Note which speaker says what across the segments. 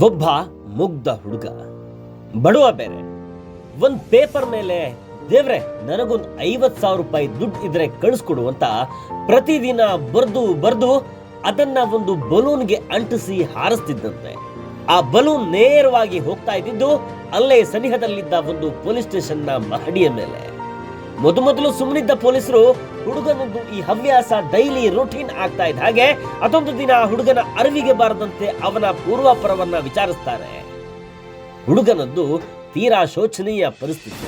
Speaker 1: ಒಬ್ಬ ಮುಗ್ಧ ಹುಡುಗ. ಬಡವ ಬೇರೆ. ಒಂದ್ ಪೇಪರ್ ಮೇಲೆ, ದೇವ್ರೆ, ನನಗೊಂದು ಐವತ್ ಸಾವಿರ ರೂಪಾಯಿ ದುಡ್ಡು ಇದ್ರೆ ಕಳಿಸ್ಕೊಡು ಅಂತ ಪ್ರತಿದಿನ ಬರ್ದು ಬರ್ದು ಅದನ್ನ ಒಂದು ಬಲೂನ್ಗೆ ಅಂಟಿಸಿ ಹಾರಿಸ್ತಿದ್ದಂತೆ. ಆ ಬಲೂನ್ ನೇರವಾಗಿ ಹೋಗ್ತಾ ಇದ್ದಿದ್ದು ಅಲ್ಲೇ ಸನಿಹದಲ್ಲಿದ್ದ ಒಂದು ಪೊಲೀಸ್ ಸ್ಟೇಷನ್ನ ಮಹಡಿಯ ಮೇಲೆ. ಮೊದಮೊದಲು ಸುಮ್ಮನಿದ್ದ ಪೊಲೀಸರು ಹುಡುಗನದ್ದು ಈ ಹವ್ಯಾಸ, ಡೈಲಿ ರೂಟೀನ್ ಆಗ್ತಾ ಇದ್ದ ಹಾಗೆ ಅದೊಂದು ದಿನ ಹುಡುಗನ ಅರಿವಿಗೆ ಬಾರದಂತೆ ಅವನ ಪೂರ್ವಾಪರವನ್ನ ವಿಚಾರಿಸ್ತಾರೆ. ಹುಡುಗನದ್ದು ತೀರಾ ಶೋಚನೀಯ ಪರಿಸ್ಥಿತಿ.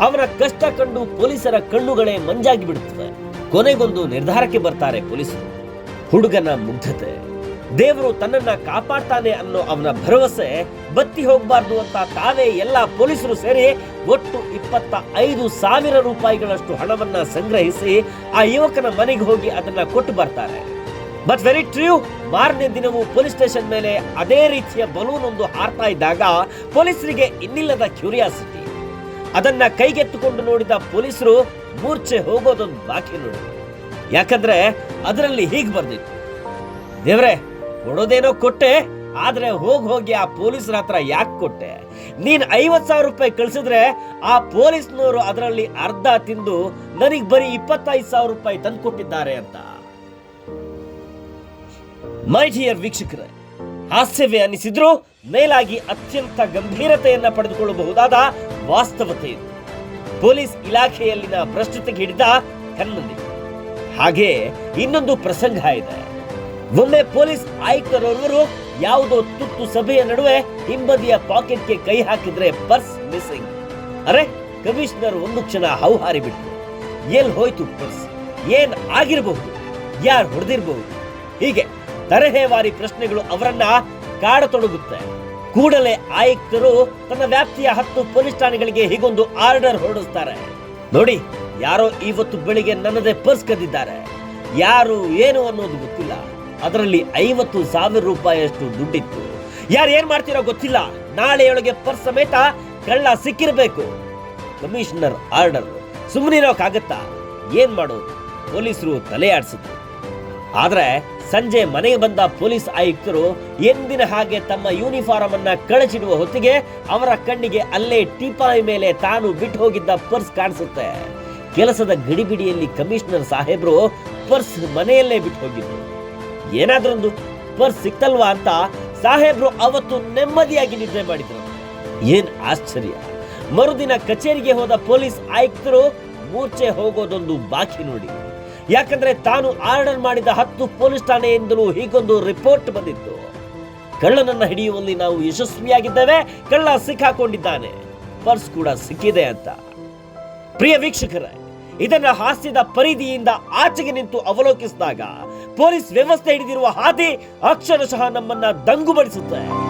Speaker 1: ಅವನ ಕಷ್ಟ ಕಂಡು ಪೊಲೀಸರ ಕಣ್ಣುಗಳೇ ಮಂಜಾಗಿ ಬಿಡುತ್ತವೆ ಕೊನೆಗೊಂದು ನಿರ್ಧಾರಕ್ಕೆ ಬರ್ತಾರೆ ಪೊಲೀಸರು. ಹುಡುಗನ ಮುಗ್ಧತೆ. ದೇವರು ತನ್ನನ್ನ ಕಾಪಾಡ್ತಾನೆ ಅನ್ನೋ ಅವನ ಭರವಸೆ ಬತ್ತಿ ಹೋಗಬಾರ್ದು ಅಂತ ತಾವೇ ಎಲ್ಲ ಪೊಲೀಸರು ಸೇರಿ ಒಟ್ಟು ಇಪ್ಪತ್ತ ಐದು ಸಾವಿರ ರೂಪಾಯಿಗಳಷ್ಟು ಹಣವನ್ನ ಸಂಗ್ರಹಿಸಿ ಆ ಯುವಕನ ಮನೆಗೆ ಹೋಗಿ ಅದನ್ನ ಕೊಟ್ಟು ಬರ್ತಾರೆ. ಬಟ್ ವೆರಿ ಟ್ರೂ ಮಾರನೇ ದಿನವೂ ಪೊಲೀಸ್ ಸ್ಟೇಷನ್ ಮೇಲೆ ಅದೇ ರೀತಿಯ ಬಲೂನ್ ಒಂದು ಹಾರ್ತಾ ಇದ್ದಾಗ ಪೊಲೀಸರಿಗೆ ಇನ್ನಿಲ್ಲದ ಕ್ಯೂರಿಯಾಸಿಟಿ. ಅದನ್ನ ಕೈಗೆತ್ತುಕೊಂಡು ನೋಡಿದ ಪೊಲೀಸರು ಮೂರ್ಛೆ ಹೋಗೋದೊಂದು ಬಾಕಿ ನೋಡಿ. ಯಾಕಂದ್ರೆ ಅದರಲ್ಲಿ ಹೀಗೆ ಬರ್ದಿತ್ತು. ದೇವ್ರೆ ಕೊಡೋದೇನೋ ಕೊಟ್ಟೆ, ಆದ್ರೆ ಹೋಗಿ ಹೋಗಿ ಆ ಪೊಲೀಸರ ಹತ್ರ ಯಾಕೆ ಕೊಟ್ಟೆ? ನೀನ್ ಐವತ್ ಸಾವಿರ ರೂಪಾಯಿ ಕಳ್ಸಿದ್ರೆ ಆ ಪೊಲೀಸ್ನವರು ಅದರಲ್ಲಿ ಅರ್ಧ ತಿಂದು ನನಗ್ ಬರೀ ಇಪ್ಪತ್ತೈದು ಸಾವಿರ ರೂಪಾಯಿ ತಂದು ಕೊಟ್ಟಿದ್ದಾರೆ ಅಂತ. ಮೈ ಡಿಯರ್ ವೀಕ್ಷಕರೇ, ಹಾಸ್ಯವೇ ಅನಿಸಿದ್ರು ಮೇಲಾಗಿ ಅತ್ಯಂತ ಗಂಭೀರತೆಯನ್ನ ಪಡೆದುಕೊಳ್ಳಬಹುದಾದ ವಾಸ್ತವತೆ ಇದು. ಪೊಲೀಸ್ ಇಲಾಖೆಯಲ್ಲಿನ ಭ್ರಷ್ಟತೆಗೆ ಹಿಡಿದ ಕನ್ನಡಿ ಹಾಗೆ ಇನ್ನೊಂದು ಪ್ರಸಂಗ ಇದೆ. ಒಮ್ಮೆ ಪೊಲೀಸ್ ಆಯುಕ್ತರವರು ಯಾವುದೋ ತುತ್ತು ಸಭೆಯ ನಡುವೆ ಹಿಂಬದಿಯ ಪಾಕೆಟ್ಗೆ ಕೈ ಹಾಕಿದ್ರೆ ಪರ್ಸ್ ಮಿಸ್ಸಿಂಗ್. ಅರೆ, ಕಮಿಷನರ್ ಒಂದು ಕ್ಷಣ ಹೌಹಾರಿ ಬಿಟ್ರು ಎಲ್ಲಿ ಹೋಯ್ತು ಪರ್ಸ್? ಏನ್ ಆಗಿರಬಹುದು? ಯಾರು ಹೊಡೆದಿರಬಹುದು? ಹೀಗೆ ತರಹೇವಾರಿ ಪ್ರಶ್ನೆಗಳು ಅವರನ್ನ ಕಾಡತೊಡಗುತ್ತೆ ಕೂಡಲೇ ಆಯುಕ್ತರು ತನ್ನ ವ್ಯಾಪ್ತಿಯ ಹತ್ತು ಪೊಲೀಸ್ ಠಾಣೆಗಳಿಗೆ ಹೀಗೊಂದು ಆರ್ಡರ್ ಹೊರಡಿಸ್ತಾರೆ. ನೋಡಿ, ಯಾರೋ ಇವತ್ತು ಬೆಳಿಗ್ಗೆ ನನ್ನದೇ ಪರ್ಸ್ ಕದ್ದಿದ್ದಾರೆ. ಯಾರು ಏನು ಅನ್ನೋದು ಗೊತ್ತಿಲ್ಲ. ಅದರಲ್ಲಿ ಐವತ್ತು ಸಾವಿರ ರೂಪಾಯಿಯಷ್ಟು ದುಡ್ಡಿತ್ತು. ಯಾರು ಏನ್ ಮಾಡ್ತಿರೋ ಗೊತ್ತಿಲ್ಲ. ನಾಳೆಯೊಳಗೆ ಪರ್ಸ್ ಸಮೇತ ಕಳ್ಳ ಸಿಕ್ಕಿರ್ಬೇಕು. ಕಮಿಷನರ್ ಆರ್ಡರ್ ಸುಮ್ಮನಿರೋಕ್ಕಾಗತ್ತಾ ಏನ್ ಮಾಡೋದು? ಪೊಲೀಸರು ತಲೆ ಆಡಿಸಿದ್ರು. ಆದ್ರೆ ಸಂಜೆ ಮನೆಗೆ ಬಂದ ಪೊಲೀಸ್ ಆಯುಕ್ತರು ಎಂದಿನ ಹಾಗೆ ತಮ್ಮ ಯೂನಿಫಾರ್ಮ್ ಅನ್ನ ಕಳಚಿಡುವ ಹೊತ್ತಿಗೆ ಅವರ ಕಣ್ಣಿಗೆ ಅಲ್ಲೇ ಟೀಪಾಯಿ ಮೇಲೆ ತಾನು ಬಿಟ್ಟು ಹೋಗಿದ್ದ ಪರ್ಸ್ ಕಾಣಿಸುತ್ತೆ. ಕೆಲಸದ ಗಡಿಬಿಡಿಯಲ್ಲಿ ಕಮಿಷನರ್ ಸಾಹೇಬ್ರು ಪರ್ಸ್ ಮನೆಯಲ್ಲೇ ಬಿಟ್ಟು ಹೋಗಿದ್ರು. ಏನಾದ್ರೊಂದು ಪರ್ಸ್ ಸಿಕ್ತಲ್ವಾ ಅಂತ ಸಾಹೇಬ್ರು ಅವತ್ತು ನೆಮ್ಮದಿಯಾಗಿ ನಿದ್ರೆ ಮಾಡಿದ್ರು. ಏನ್ ಆಶ್ಚರ್ಯ. ಮರುದಿನ ಕಚೇರಿಗೆ ಹೋದ ಪೊಲೀಸ್ ಆಯುಕ್ತರು ಮೂರ್ಛೆ ಹೋಗೋದೊಂದು ಬಾಕಿ ನೋಡಿ. ಯಾಕಂದ್ರೆ ತಾನು ಆರ್ಡರ್ ಮಾಡಿದ ಹತ್ತು ಪೊಲೀಸ್ ಠಾಣೆಯಿಂದಲೂ ಹೀಗೊಂದು ರಿಪೋರ್ಟ್ ಬಂದಿತ್ತು. ಕಳ್ಳನನ್ನ ಹಿಡಿಯುವಲ್ಲಿ ನಾವು ಯಶಸ್ವಿಯಾಗಿದ್ದೇವೆ, ಕಳ್ಳ ಸಿಕ್ಕಾಕೊಂಡಿದ್ದಾನೆ. ಪರ್ಸ್ ಕೂಡ ಸಿಕ್ಕಿದೆ ಅಂತ. ಪ್ರಿಯ ವೀಕ್ಷಕರೇ, ಇದನ್ನ ಹಾಸ್ಯದ ಪರಿಧಿಯಿಂದ ಆಚೆಗೆ ನಿಂತು ಅವಲೋಕಿಸಿದಾಗ ಪೊಲೀಸ್ ವ್ಯವಸ್ಥೆ ಹಿಡಿದಿರುವ ಹಾದಿ ಅಕ್ಷರಶಃ ನಮ್ಮನ್ನ ದಂಗುಬಡಿಸುತ್ತೆ.